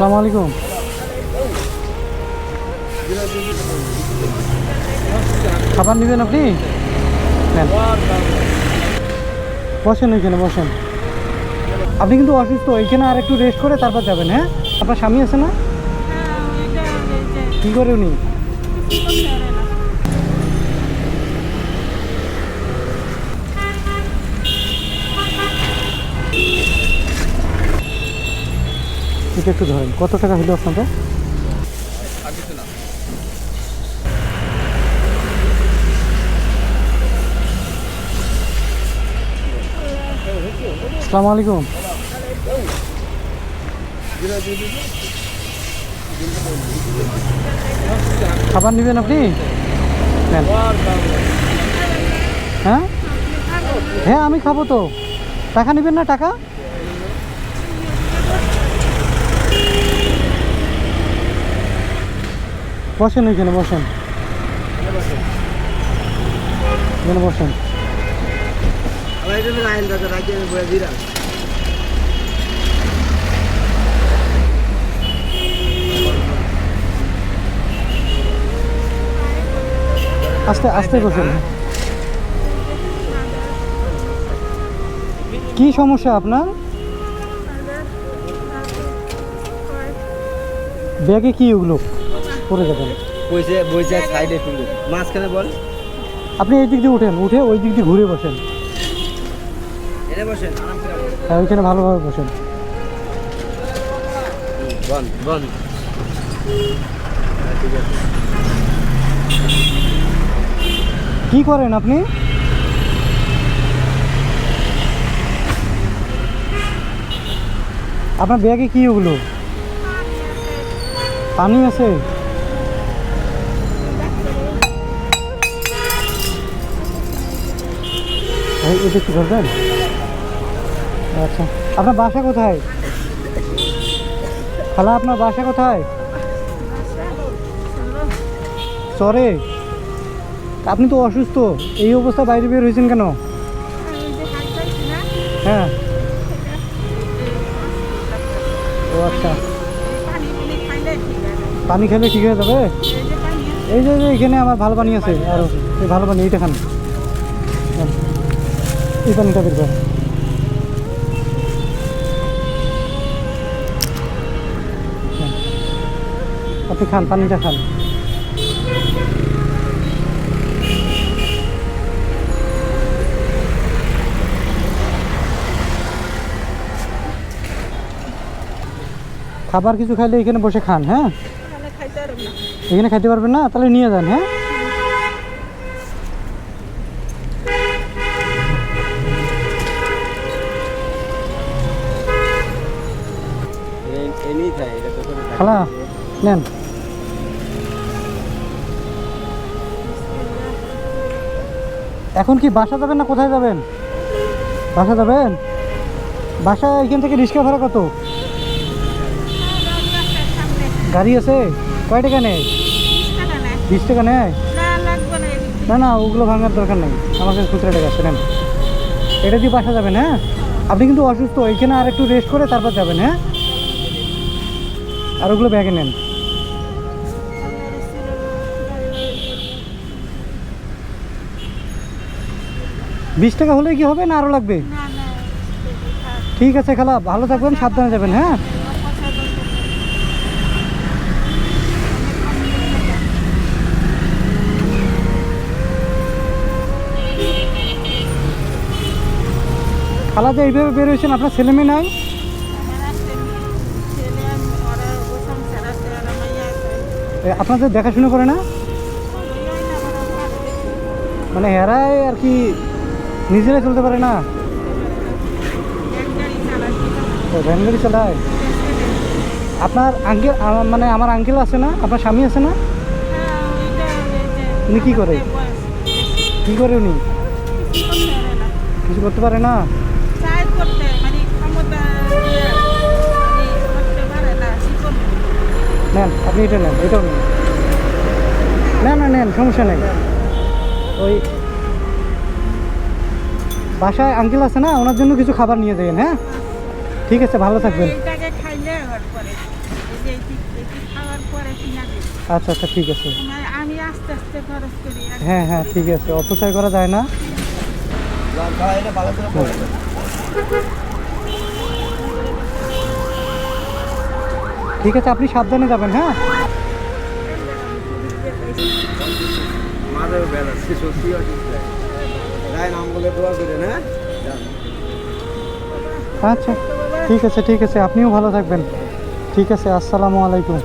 আসসালামু আলাইকুম। খাবার নেবেন আপনি। বসেন ওইখানে বসেন। আপনি কিন্তু অসুস্থ ওইখানে আর একটু রেস্ট করে তারপর যাবেন হ্যাঁ? আপনার স্বামী আছে না? কী করে উনি? এটা একটু ধরেন, কত টাকা হলো আপনাদের? আসসালামু আলাইকুম। খাবার নেবেন আপনি? হ্যাঁ? হ্যাঁ আমি খাব তো। টাকা নেবেন না টাকা? বসেন ওইখানে বসেন। এখানে বসেন। আস্তে আস্তে বসেন। কি সমস্যা আপনার? ব্যাগে কি ওগুলো পরে যাবেন। বইছে বইছে সাইডে তুলে মাঝখানে বল। আপনি এই দিক দিয়ে উঠেন উঠে ওই দিক দিয়ে ঘুরে বসেন। এটা বসেন। হ্যাঁ ওইখানে ভালোভাবে বসেন। বন বন। ঠিক আছে কি করেন আপনি? আপনার ব্যাগে কি ওগুলো? পানি আছে? এটা কি আচ্ছা। আপনার বাসা কোথায়? খালা, আপনার বাসা কোথায়? চরে আপনি তো অসুস্থ। এই অবস্থা বাইরে বের হয়েছেন কেন? হ্যাঁ। ও আচ্ছা। পানি খেলে ঠিক হয়ে যাবে? এই যে এখানে আমার ভালো পানি আছে। আর ভালো পানি, এইটা খান। এই পানিটা বের করেন। আপনি খান পানিটা খান। খাবার কিছু খাইলে এখানে বসে খান হ্যাঁ? এখানে খাইতে পারবেন না? তাহলে নিয়ে যান হ্যাঁ? খালা, নেন। এখন কি বাসা যাবেন না কোথায় যাবেন? বাসা যাবেন? বাসা এখান থেকে রিক্সা ভাড়া কত? গাড়ি আছে? কয় টাকা নেয়? বিশ টাকা নেয়? না না, ওগুলো ভাঙার দরকার নেই। আমার কাছে খুচরা টাকা আছে এটা দিয়ে বাসা যাবেন হ্যাঁ? আপনি কিন্তু অসুস্থ, এখানে আর একটু রেস্ট করে তারপর যাবেন হ্যাঁ? আর ওগুলো ব্যাগে নেন। বিশ টাকা হলে কি হবে না আরও লাগবে? ঠিক আছে খালা ভালো থাকবেন সাবধানে যাবেন হ্যাঁ? খালা যে এইভাবে বের হয়েছেন? আপনার ছেলে মেয়ে নাই? আপনাদের দেখাশুনো করে না? মানে হেরাই আর কি নিজেরাই চলতে পারে না? ভ্যান গাড়ি চালায়। আপনার আঙ্কেল মানে আমার আঙ্কেল আছে না? আপনার স্বামী আছে না? উনি কি করে? কি করে উনি? কিছু করতে পারে না? নেন আপনি এটা নেন এটাও নেন। না না নেন সমস্যা নেই। ওই বাসায় আঙ্কেল আছে না ওনার জন্য কিছু খাবার নিয়ে যাবেন হ্যাঁ? ঠিক আছে ভালো থাকবেন। আচ্ছা আচ্ছা ঠিক আছে। আমি আস্তে আস্তে খরচ করি হ্যাঁ হ্যাঁ ঠিক আছে অপচয় করা যায় না। ভালো করে ঠিক আছে আপনি সাবধানে যাবেন হ্যাঁ? যান। আচ্ছা ঠিক আছে ঠিক আছে আপনিও ভালো থাকবেন। ঠিক আছে আসসালামু আলাইকুম।